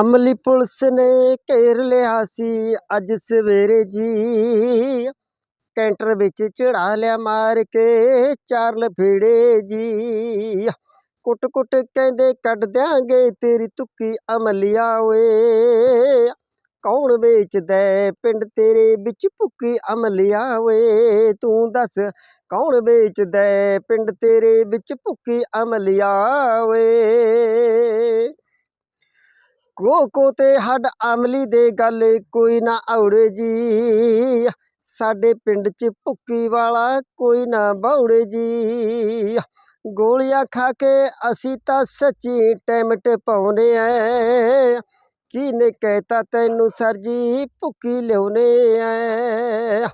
ਅਮਲੀ ਪੁਲਿਸ ਨੇ ਘੇਰ ਲਿਆ ਸੀ। ਅੱਜ ਸਵੇਰੇ ਜੀ ਕੈਂਟਰ ਵਿੱਚ ਚੜਾ ਲਿਆ ਮਾਰ ਕੇ, ਚਾਰ ਲਫੇੜੇ ਜੀ। ਕੁੱਟ ਕੁੱਟ ਕਹਿੰਦੇ, ਕੱਢ ਦਿਆਂਗੇ ਤੇਰੀ ਤੁੱਕੀ ਅਮਲੀਆ ਓਏ। ਕੌਣ ਵੇਚਦਾ ਹੈ ਪਿੰਡ ਤੇਰੇ ਵਿੱਚ ਭੁੱਕੀ ਅਮਲਿਆ ਓਏ। ਤੂੰ ਦੱਸ, ਕੌਣ ਵੇਚਦਾ ਹੈ ਪਿੰਡ ਤੇਰੇ ਵਿੱਚ ਭੁੱਕੀ ਅਮਲਿਆ ਓਏ। ਕੋ ਕੋ ਤੇ ਹੱਡ ਅਮਲੀ ਦੇ ਗੱਲ ਕੋਈ ਨਾ ਔੜੇ ਜੀ। ਸਾਡੇ ਪਿੰਡ 'ਚ ਭੁੱਕੀ ਵਾਲਾ ਕੋਈ ਨਾ ਬੌੜੇ ਜੀ। ਗੋਲੀਆਂ ਖਾ ਕੇ ਅਸੀਂ ਤਾਂ ਸੱਚੀ ਟਾਈਮ ਟਪਾਉਨੇ ਐ ਕਿਹਨੇ ਕਹਿਤਾ ਤੈਨੂੰ ਸਰ ਜੀ ਭੁੱਕੀ ਲਿਆਉਨੇ ਐ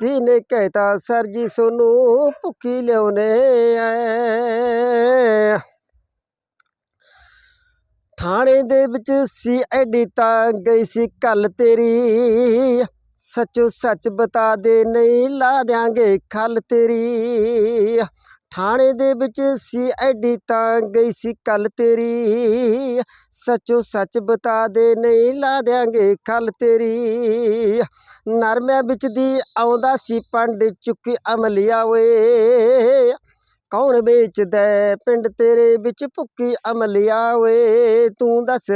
ਕਿਹਨੇ ਕਹਿਤਾ ਸਰ ਜੀ ਸੋਨੂੰ ਭੁੱਕੀ ਲਿਆਉਨੇ ਐ ਥਾਣੇ ਦੇ ਵਿੱਚ ਸੀ, ਐਡੀ ਤਾਂ ਗਈ ਸੀ ਕੱਲ ਤੇਰੀ, ਸੱਚੋ ਸੱਚ ਬਤਾ ਦੇ, ਨਹੀਂ ਲਾ ਦਿਆਂਗੇ, ਖੱਲ ਤੇਰੀ। ਥਾਣੇ ਦੇ ਵਿੱਚ ਸੀ, ਐਡੀ ਤਾਂ ਗਈ ਸੀ ਕੱਲ ਤੇਰੀ, ਸੱਚੋ ਸੱਚ ਬਤਾ ਦੇ, ਨਹੀਂ ਲਾ ਦਿਆਂਗੇ, ਖੱਲ ਤੇਰੀ। ਨਰਮਿਆਂ ਵਿੱਚ ਦੀ ਆਉਂਦਾ ਸੀ, ਪੰਡ ਚੁੱਕੀ ਅਮਲੀਆ ਓਏ। ਕੌਣ ਵੇਚਦਾ ਹੈ? ਪਿੰਡ ਤੇਰੇ ਵਿੱਚ ਭੁੱਕੀ ਅਮਲੀਆ ਓਏ ਤੂੰ ਦੱਸ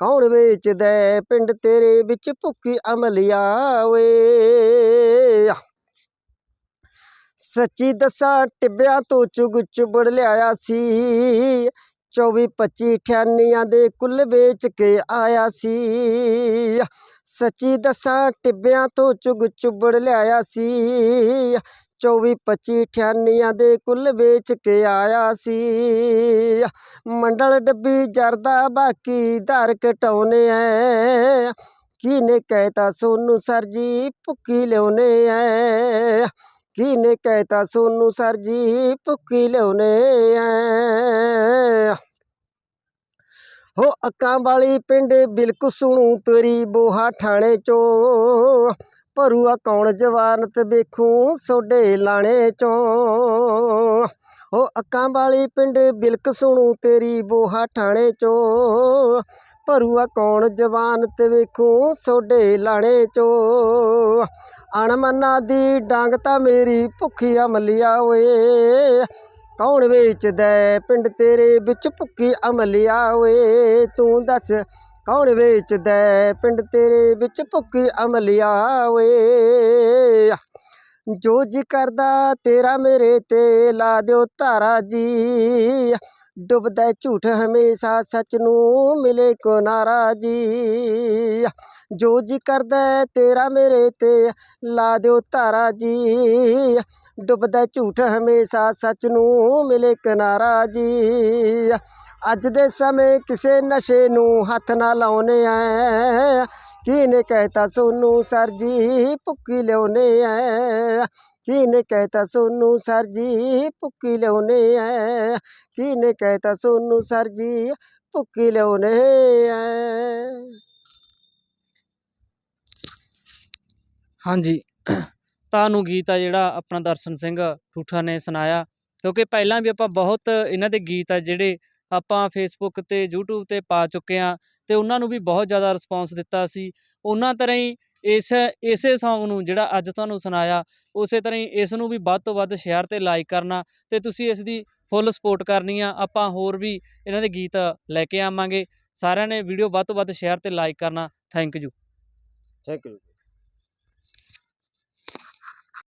ਕੌਣ ਵੇਚਦਾ ਹੈ? ਪਿੰਡ ਤੇਰੇ ਵਿੱਚ ਭੁੱਕੀ ਅਮਲੀਆ ਓਏ ਸੱਚੀ ਦੱਸਾਂ, ਟਿੱਬਿਆਂ ਤੋਂ ਚੁਗ ਚੁਬੜ ਲਿਆਇਆ ਸੀ। 24 25 ਠਿਆਨੀਆਂ ਦੇ ਕੁੱਲ ਵੇਚ ਕੇ ਆਇਆ ਸੀ। ਸੱਚੀ ਦੱਸਾਂ, ਟਿੱਬਿਆਂ ਤੋਂ ਚੁਗ ਚੁਬੜ ਲਿਆਇਆ ਸੀ। 24 25 ਠਿਆਨੀਆਂ ਦੇ ਕੁੱਲ ਵੇਚ ਕੇ ਆਇਆ ਸੀ। ਮੰਡਲ ਡੱਬੀ ਜਰਦਾ ਬਾਕੀ ਦਰ ਘਟਾਉਨੇ ਐ। ਕਿਹਨੇ ਕਹਿਤਾ ਸੋਨੂੰ ਸਰ ਜੀ ਭੁੱਕੀ ਲਿਆਉਨੇ ਐ। ਕਿਹਨੇ ਕਹਿਤਾ ਸੋਨੂੰ ਸਰ ਜੀ ਭੁੱਕੀ ਲਿਆਉਨੇ ਐ। ਹੋ ਅੱਕਾਂ ਵਾਲੀ ਪਿੰਡ ਬਿਲਕੁਲ ਸੁਣੂ ਤੇਰੀ ਬੋਹਾ ਠਾਣੇ ਚੋਂ। ਭਰੂਆ ਕੌਣ ਜਵਾਨਤ ਵੇਖੂ ਸੋਡੇ ਲਾਣੇ ਚੋਂ। ਹੋ ਅੱਕਾਂ ਵਾਲੀ ਪਿੰਡ ਬਿਲਕ ਸੁਣੂ ਤੇਰੀ ਬੋਹਾ ਠਾਣੇ ਚੋਂ। ਭਰੂਆ ਕੌਣ ਜਵਾਨਤ ਵੇਖੂ ਸੋਡੇ ਲਾਣੇ ਚੋਂ। ਅਣਮਨਾ ਦੀ ਡਾਂਗ ਤਾਂ ਮੇਰੀ ਭੁੱਖੀ ਅਮਲੀਆ ਓਏ। ਕੌਣ ਵੇਚਦਾ ਪਿੰਡ ਤੇਰੇ ਵਿੱਚ ਭੁੱਖੀ ਅਮਲੀਆ ਓਏ। ਤੂੰ ਦੱਸ ਕੌਣ ਵੇਚਦਾ ਹੈ? ਪਿੰਡ ਤੇਰੇ ਵਿੱਚ ਭੁੱਕੀ ਅਮਲੀਆ ਓਏ ਜੋ ਜੀ ਕਰਦਾ ਤੇਰਾ ਮੇਰੇ ਤੇ ਲਾ ਦਿਓ ਧਾਰਾ ਜੀ। ਡੁੱਬਦਾ ਝੂਠ ਹਮੇਸ਼ਾ ਸੱਚ ਨੂੰ ਮਿਲੇ ਕੋ ਨਾਰਾ ਜੋ। ਜੀ ਕਰਦਾ ਤੇਰਾ ਮੇਰੇ ਤੇ ਲਾ ਦਿਓ ਧਾਰਾ ਜੀ। ਡੁੱਬਦਾ ਝੂਠ ਹਮੇਸ਼ਾ ਸੱਚ ਨੂੰ ਮਿਲੇ ਕਿਨਾਰਾ ਜੀ। ਅੱਜ ਦੇ ਸਮੇਂ ਕਿਸੇ ਨਸ਼ੇ ਨੂੰ ਹੱਥ ਨਾ ਲਾਉਨੇ ਐ ਕਿਹਨੇ ਕਹਿਤਾ ਸੋਨੂੰ ਸਰ ਜੀ, ਭੁੱਕੀ ਲਿਆਉਨੇ ਐ ਕਿਹਨੇ ਕਹਿਤਾ ਸੋਨੂੰ ਸਰ ਜੀ, ਭੁੱਕੀ ਲਿਆਉਨੇ ਐ ਕਿਹਨੇ ਕਹਿਤਾ ਸੋਨੂੰ ਸਰ ਜੀ, ਭੁੱਕੀ ਲਿਆਉਨੇ ਐ ਹਾਂਜੀ। ਤੁਹਾਨੂੰ ਗੀਤ ਆ ਜਿਹੜਾ ਆਪਣਾ ਦਰਸ਼ਨ ਸਿੰਘ ਠੂਠਾ ਨੇ ਸੁਣਾਇਆ। ਕਿਉਂਕਿ ਪਹਿਲਾਂ ਵੀ ਆਪਾਂ ਬਹੁਤ ਇਹਨਾਂ ਦੇ ਗੀਤ ਆ ਜਿਹੜੇ ਆਪਾਂ ਫੇਸਬੁੱਕ ਤੇ, YouTube ਤੇ ਪਾ ਚੁੱਕੇ ਆ ਤੇ ਉਹਨਾਂ ਨੂੰ ਵੀ ਬਹੁਤ ਜ਼ਿਆਦਾ ਰਿਸਪੌਂਸ ਦਿੱਤਾ ਸੀ। ਉਹਨਾਂ ਤਰ੍ਹਾਂ ਹੀ ਇਸ, ਇਸੇ Song ਨੂੰ ਜਿਹੜਾ ਅੱਜ ਤੁਹਾਨੂੰ ਸੁਣਾਇਆ, ਉਸੇ ਤਰ੍ਹਾਂ ਹੀ ਇਸ ਨੂੰ ਵੀ ਵੱਧ ਤੋਂ ਵੱਧ ਸ਼ੇਅਰ ਤੇ ਲਾਈਕ ਕਰਨਾ ਤੇ ਤੁਸੀਂ ਇਸ ਦੀ ਫੁੱਲ ਸਪੋਰਟ ਕਰਨੀ ਆ। ਆਪਾਂ ਹੋਰ ਵੀ ਇਹਨਾਂ ਦੇ ਗੀਤ ਲੈ ਕੇ ਆਵਾਂਗੇ। ਸਾਰਿਆਂ ਨੇ ਵੀਡੀਓ ਵੱਧ ਤੋਂ ਵੱਧ ਸ਼ੇਅਰ ਤੇ ਲਾਈਕ ਕਰਨਾ। Thank you thank you